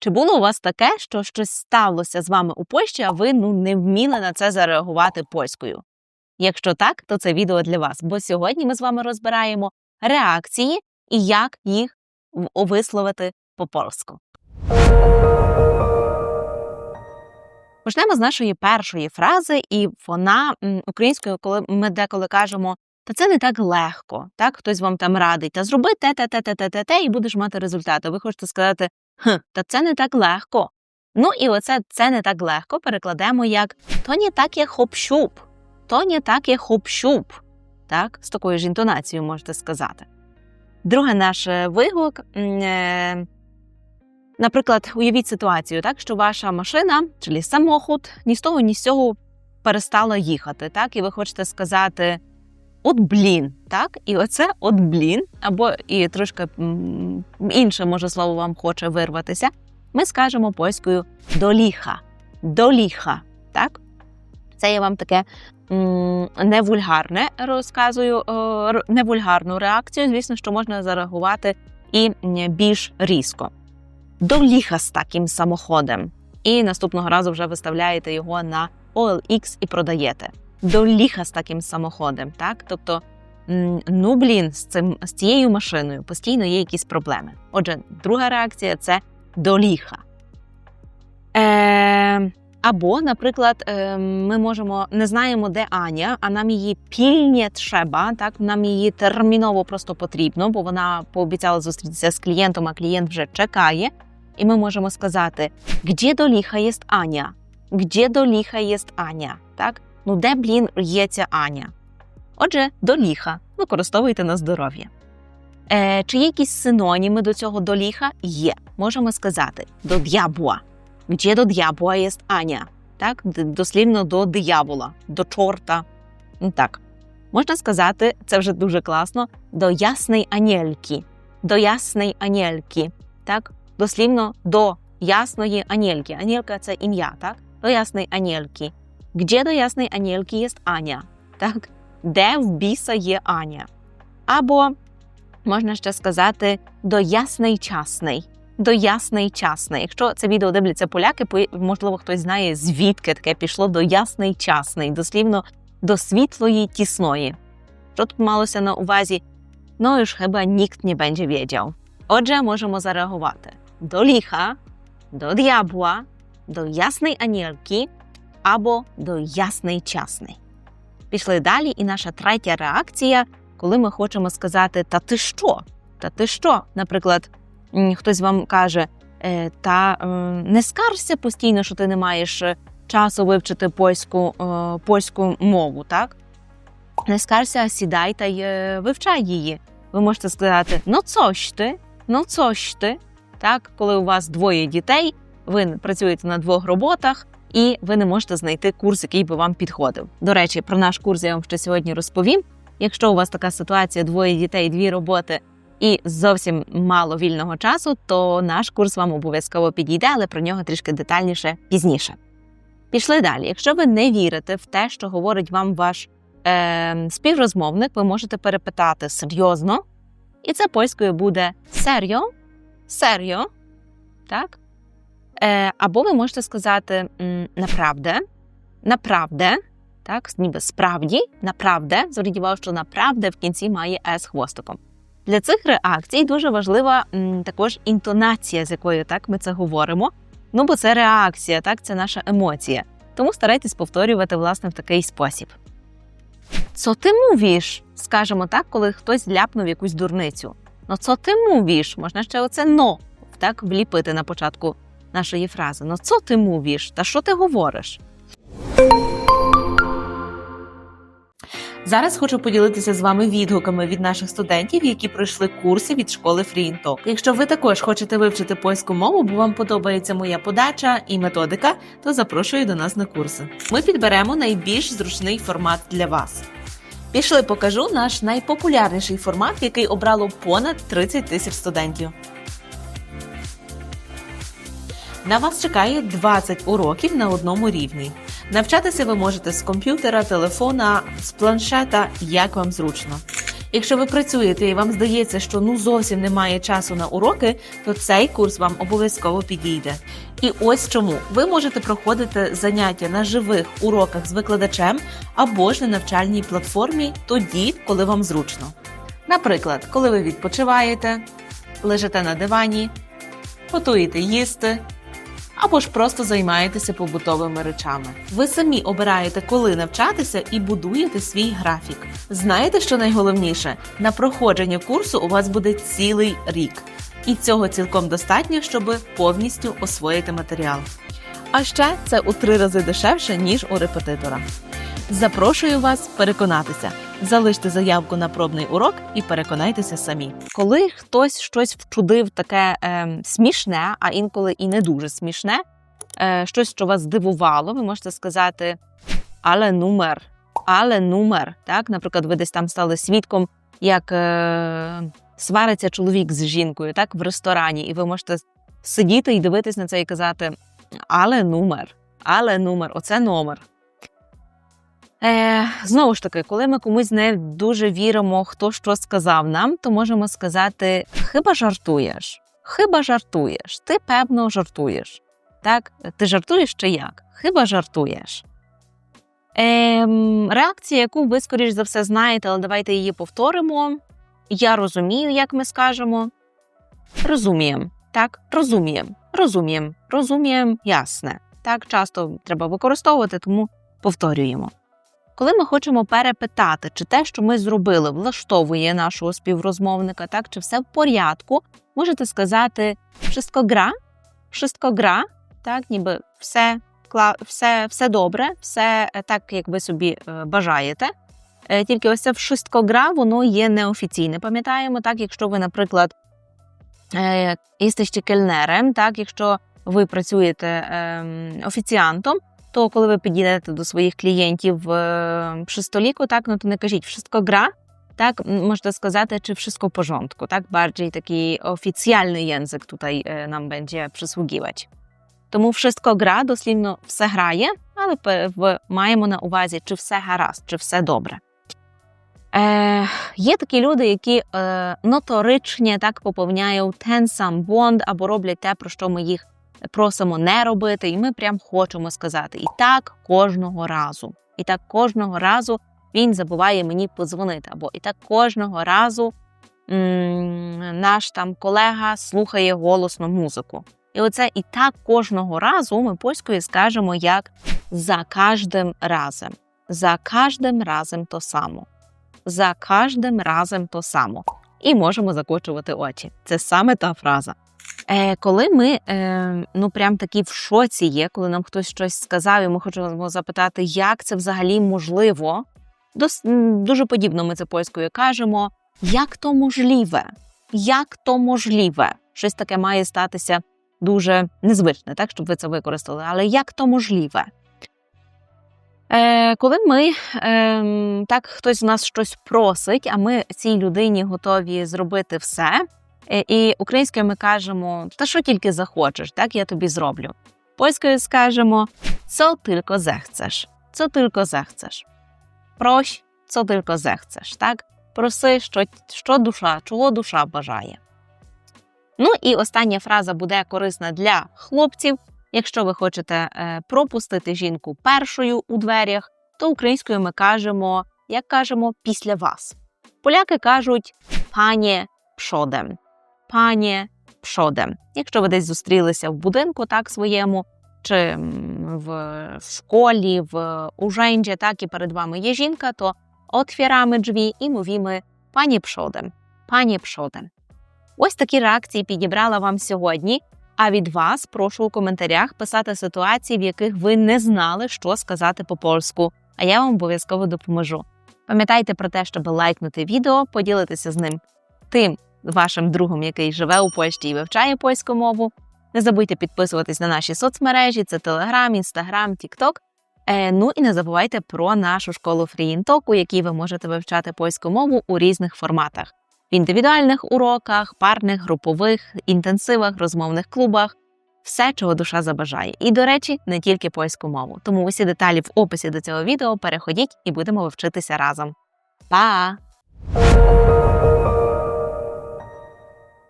Чи було у вас таке, що щось сталося з вами у Польщі, а ви ну не вміли на це зареагувати польською? Якщо так, то це відео для вас, бо сьогодні ми з вами розбираємо реакції і як їх висловити по-польську. Почнемо з нашої першої фрази, і вона українською, коли ми деколи кажемо, та це не так легко. Так, хтось вам там радить, та зроби те, те, те, те, те, те, те, і будеш мати результати. Ви хочете сказати, хм, та це не так легко. Ну і оце це не так легко перекладемо як то не так є хоп-щуп, то не так є хоп-щуп. Так, з такою ж інтонацією можете сказати. Друге наш е, вигук. е, Наприклад, уявіть ситуацію, так що ваша машина, чи самохід, ні з того, ні з цього перестала їхати, так, і ви хочете сказати от блін, так, і оце от блін, або і трошки інше може слово вам хоче вирватися. Ми скажемо польською доліха. Доліха, так? Це я вам таке м, не вульгарне розказую, е, р- не вульгарну реакцію. Звісно, що можна зареагувати і більш різко. До ліха з таким самоходом. І наступного разу вже виставляєте його на OLX і продаєте. До ліха з таким самоходом, так? Тобто, ну блін, з цим з цією машиною постійно є якісь проблеми. Отже, друга реакція це до ліха. Е, або, наприклад, е, ми можемо не знаємо, де Аня, а нам її пільне треба, так нам її терміново просто потрібно, бо вона пообіцяла зустрітися з клієнтом, а клієнт вже чекає. І ми можемо сказати, «Где до ліха є Аня? Где до ліха є Аня? Так? Ну де, блін, є ця Аня? Отже, до ліха використовуйте на здоров'я. Е, чи є якісь синоніми до цього до ліха? Є. Можемо сказати до д'ябла. Где до д'ябла є Аня? Так? Дослівно до диявола, до чорта. Ну, Так. Можна сказати, це вже дуже класно, до ясної анєльки. До ясної анєльки. Так? Дослівно до ясної анєльки. Анєлька це ім'я, так? До ясної анєльки. Где до ясної анєльки є Аня? Так? Де в біса є Аня? Або можна ще сказати до ясний часний. До ясний часний. Якщо це відео дивляться поляки, можливо, хтось знає, звідки таке пішло до ясний часний, дослівно до світлої тісної. Що тут малося на увазі? Ну, już chyba nikt nie będzie wiedział. Отже, можемо зареагувати до ліха, до д'ябла, до ясної анілки або до ясний часний. Пішли далі, і наша третя реакція, коли ми хочемо сказати Та ти що? Та ти що? Наприклад, хтось вам каже, «Е, та е, не скаржся постійно, що ти не маєш е, часу вивчити польську, польську мову, так? Не скаржся, сідай та й вивчай її. Ви можете сказати: ну coś ти, ну coś ти. Так, коли у вас двоє дітей, ви працюєте на двох роботах, і ви не можете знайти курс, який би вам підходив. До речі, про наш курс я вам ще сьогодні розповім. Якщо у вас така ситуація, двоє дітей, дві роботи і зовсім мало вільного часу, то наш курс вам обов'язково підійде, але про нього трішки детальніше пізніше. Пішли далі. Якщо ви не вірите в те, що говорить вам ваш е, співрозмовник, ви можете перепитати серйозно, і це польською буде серйо, серйо, так? Е, або ви можете сказати направде, направде, так, ніби справді, направде. Зверніть увагу, що направде в кінці має с хвостиком. Для цих реакцій дуже важлива також інтонація, з якою так ми це говоримо. Ну, бо це реакція, так, це наша емоція. Тому старайтесь повторювати власне в такий спосіб. «Цо ти мувіш? скажемо так, коли хтось ляпнув якусь дурницю. Ну, «цо ти мувіш? Можна ще оце но так вліпити на початку нашої фрази. Ну, «цо ти мувіш? Та що ти говориш? Зараз хочу поділитися з вами відгуками від наших студентів, які пройшли курси від школи FreeInTalk. Якщо ви також хочете вивчити польську мову, бо вам подобається моя подача і методика, то запрошую до нас на курси. Ми підберемо найбільш зручний формат для вас. Пішли, покажу наш найпопулярніший формат, який обрало понад 30 тисяч студентів. На вас чекає 20 уроків на одному рівні. Навчатися ви можете з комп'ютера, телефона, з планшета, як вам зручно. Якщо ви працюєте і вам здається, що ну зовсім немає часу на уроки, то цей курс вам обов'язково підійде. І ось чому ви можете проходити заняття на живих уроках з викладачем або ж на навчальній платформі тоді, коли вам зручно. Наприклад, коли ви відпочиваєте, лежите на дивані, готуєте їсти. Або ж просто займаєтеся побутовими речами. Ви самі обираєте, коли навчатися, і будуєте свій графік. Знаєте, що найголовніше? На проходження курсу у вас буде цілий рік, і цього цілком достатньо, щоб повністю освоїти матеріал. А ще це у три рази дешевше ніж у репетитора. Запрошую вас переконатися. Залиште заявку на пробний урок і переконайтеся самі. Коли хтось щось вчудив таке е, смішне, а інколи і не дуже смішне, е, щось, що вас здивувало, ви можете сказати але номер, але номер. Так, наприклад, ви десь там стали свідком, як е, свариться чоловік з жінкою, так в ресторані, і ви можете сидіти і дивитись на це і казати але номер, але номер, оце номер. Е, Знову ж таки, коли ми комусь не дуже віримо, хто що сказав нам, то можемо сказати: хиба жартуєш? Хиба жартуєш? Ти певно жартуєш. Так? Ти жартуєш чи як? Хиба жартуєш? Е, Реакція, яку ви, скоріш за все, знаєте, але давайте її повторимо. Я розумію, як ми скажемо. Розумієм. Так, розумієм, розумієм, розумієм, ясне. Так часто треба використовувати, тому повторюємо. Коли ми хочемо перепитати, чи те, що ми зробили, влаштовує нашого співрозмовника, так чи все в порядку, можете сказати «Wszystko gra», «Wszystko gra», так, ніби все все, все добре, все так, як ви собі е, бажаєте. Е, тільки ось це «Wszystko gra», воно є неофіційне. Пам'ятаємо, так, якщо ви, наприклад, істичі кельнерем, так, якщо ви працюєте ем, офіціантом, то коли ви підійдете до своїх клієнтів е, przy stoliku, так, ну то не кажіть wszystko gra, tak, можете сказати, чи wszystko w porządku, tak, bardziej taki oficjalny język tutaj nam będzie przysługiwać. Тому wszystko gra, дослівно все грає, але маємо на увазі, чи все гаразд, чи все добре. Е, Є такі люди, які е, ноторичні так поповняють ten сам бонд або роблять те, про що ми їх просимо не робити, і ми прям хочемо сказати. І так кожного разу. І так кожного разу він забуває мені подзвонити. Або і так кожного разу м наш там колега слухає голосно музику. І оце і так кожного разу ми польською скажемо як за кожним разом. За кожним разом то само. За кожним разом то само. І можемо закочувати очі. Це саме та фраза. Е, Коли ми е, ну прям такі в шоці є, коли нам хтось щось сказав, і ми хочемо запитати, як це взагалі можливо. Дос, дуже подібно ми це польською кажемо. Як то можливе? Як то можливе? Щось таке має статися дуже незвичне, так, щоб ви це використали. Але як то можливе? Е, Коли ми е, так хтось з нас щось просить, а ми цій людині готові зробити все. Е, і українською ми кажемо, та що тільки захочеш, так я тобі зроблю. Польською скажемо co tylko zechcesz, co tylko zechcesz. Прощ, co tylko zechcesz, так? Проси, що, що душа, чого душа бажає. Ну і остання фраза буде корисна для хлопців. Якщо ви хочете е, пропустити жінку першою у дверях, то українською ми кажемо, як кажемо, після вас. Поляки кажуть пані пшодем пані пшодем. Якщо ви десь зустрілися в будинку так своєму, чи в школі, в уженді, так і перед вами є жінка, то отвірами дві і мовімо пані пшодем, пані пшодем. Ось такі реакції підібрала вам сьогодні. А від вас прошу у коментарях писати ситуації, в яких ви не знали, що сказати по польську, а я вам обов'язково допоможу. Пам'ятайте про те, щоб лайкнути відео, поділитися з ним тим, вашим другом, який живе у Польщі і вивчає польську мову. Не забудьте підписуватись на наші соцмережі: це Телеграм, Інстаграм, Тікток. Ну і не забувайте про нашу школу FreeInTalk, у якій ви можете вивчати польську мову у різних форматах: в індивідуальних уроках, парних, групових, інтенсивах, розмовних клубах. Все, чого душа забажає. І, до речі, не тільки польську мову. Тому усі деталі в описі до цього відео переходіть і будемо вчитися разом. Па-па!